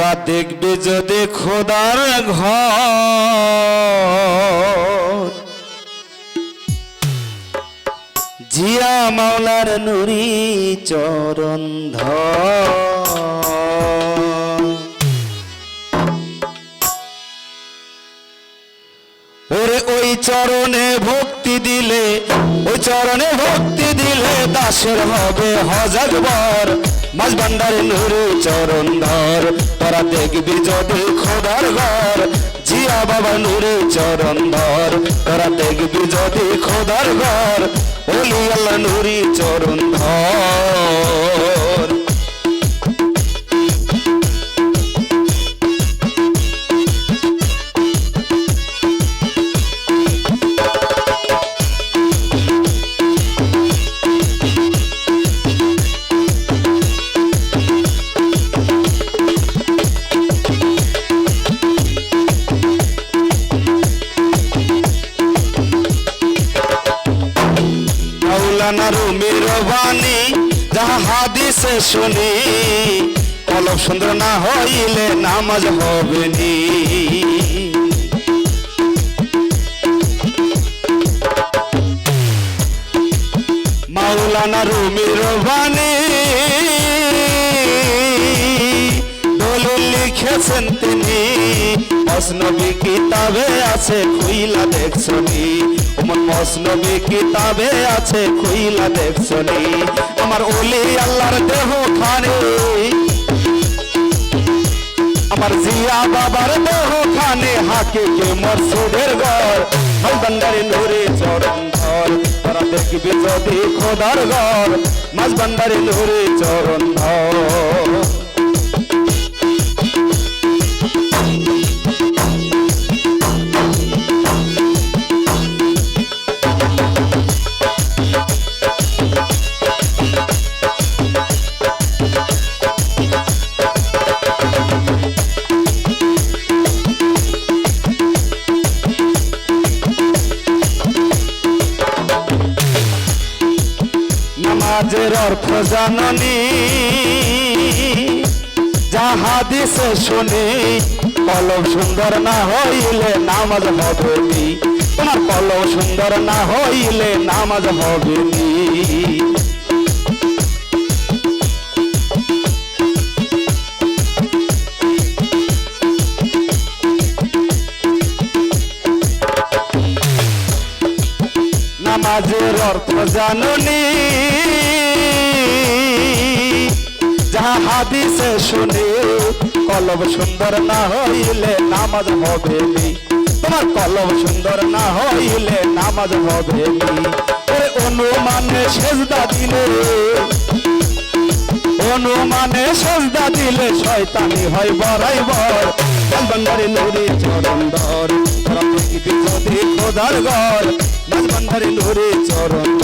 তোরা দেখবি যদি খোদার ঘর। জিয়া মাওলার নুরি চরণ ধর। ওরে ওই চরণে ভক্তি দিলে, ওই চরণে ভক্তি দিলে দাসের হবে হজাকবর মাঝ ভান্ডারে নুরু চরণ ধর। দেখবি যদি খোদার ঘর, জিয়া বাবা নুরে চরণ ধর। তোরা দেখবি যদি খোদার ঘর অলি আল্লাহ নুরি চরণ ধর। মাওলানা রুমির বাণী, যাহা হাদিসে শুনি। কলব সুন্দর না হইলে নামাজ হবে নি। মাওলানা রুমির বাণী, দলিল লিখেছেন তিনি। মসনবী কিতাবে আছে, খুইলা দেখছনি আমার মসনবী কিতাবে আছে, খুইলা দেখছনি আমার ওলি আল্লাহর দেহ খানে আমার জিয়া বাবার দেহ খানে হাকে কে মরসুদের ঘর। মাঝবান্ডারে নুরে চরণ ধর, তারা দেখবি যদি খোদার ঘর। মাঝবান্ডারে নুরে চরণ ধর। নামাজের অর্থ জাননি। যাহাদিসে শুনি, কলম সুন্দর না হইলে নামাজ হবে তোমার কলম সুন্দর না হইলে নামাজ হবে নি। নামাজের অর্থ জাননি। যাহা হাদিসে শুনি, কলব সুন্দর না হইলে নামাজ হবে তোমার কলব সুন্দর না হইলে নামাজ হবে অনুমানে সেজদা দিলে, অনুমানে সেজদা দিলে শয়তানি হয় বড়াই বড় বান্দারে চরণ ধর পৃথিবী যদি খোদার ঘর। বান্দারে ধরে চরণ।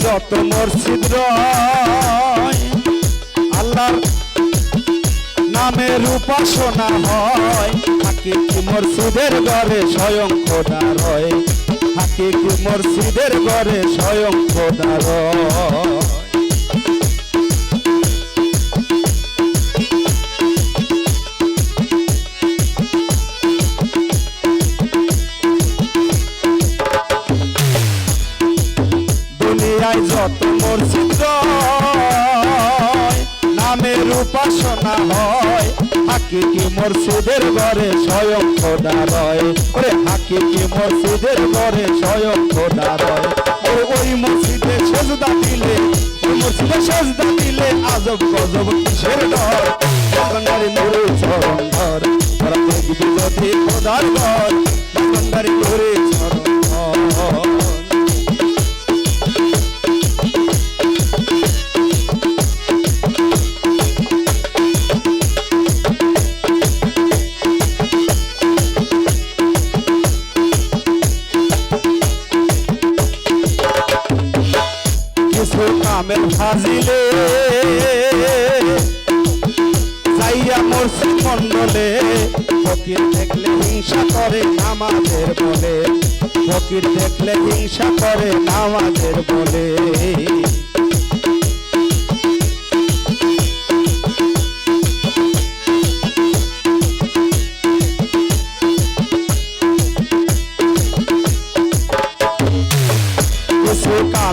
যত মসজিদ আল্লাহ নামের উপাসনা হয়। হাকিকি মসজিদের ঘরে স্বয়ং খোদা রয়? হাকিকি মসজিদের ঘরে স্বয়ং খোদা রয়? নামের উপাসনা হয়। হাকিকি মসজিদের ঘরে স্বয়ং খোদা রয়? ওরে হাকিকি মসজিদের ঘরে স্বয়ং খোদা রয়? ওরে ওই মসজিদে সেজদা দিলে, ওই মসজিদে সেজদা দিলে আজব গজব কিসের ডর? বাংলারি নুরে চরণ ধর, তোরা দেখবি যদি খোদার ঘর। বাংলারি নুরে কামেল ফাজিলে যাইয়া মসজিদ মন্ডলে ফকির দেখলে হিংসা করে নামাজের বলে। ফকির দেখলে হিংসা করে নামাজের বলে।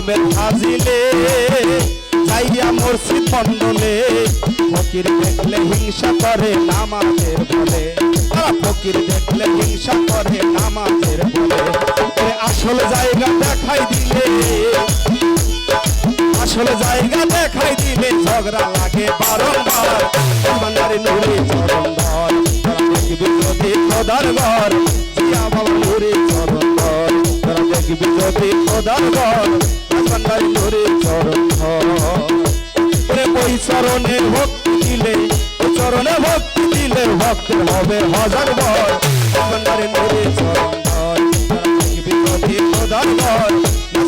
কিছু কামের হাজিলে যাইয়া মসজিদ মন্ডলে ফকির দেখলে হিংসা করে নামাজের বলে। ফকির দেখলে হিংসা করে নামাজের বলে। জায়গা দেখাই দিলে, আসল জায়গা দেখাই দিলে ঝগড়া লাগে বারংবার। বান্দারে নুরে চরণ ঘর, জিয়া বাবা নুরে চরণ দেখবি যদি ঘর। বান্দারে নুরে চরণ ধর। ওরে ওই চরণে ভক্তি দিলে চরণে ভক্তি দিলে ভক্তের হবে হাজার বর। বান্দারে নুরে চরণ ধর, তারা দেখবি যদি খোদার ঘর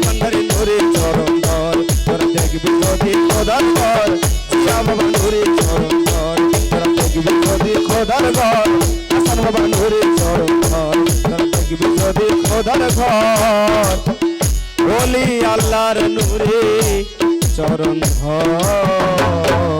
বান্দারে নুরে চরণ ধর, তোরা দেখবি যদি খোদার ঘর জিয়া বাবা নুরে চরণ ধর, তোরা দেখবি যদি খোদার ঘর বাবা নুরে চরণ ধর, তোরা দেখবি যদি খোদার ঘর বলি আল্লাহর নূরে চরণ ধর।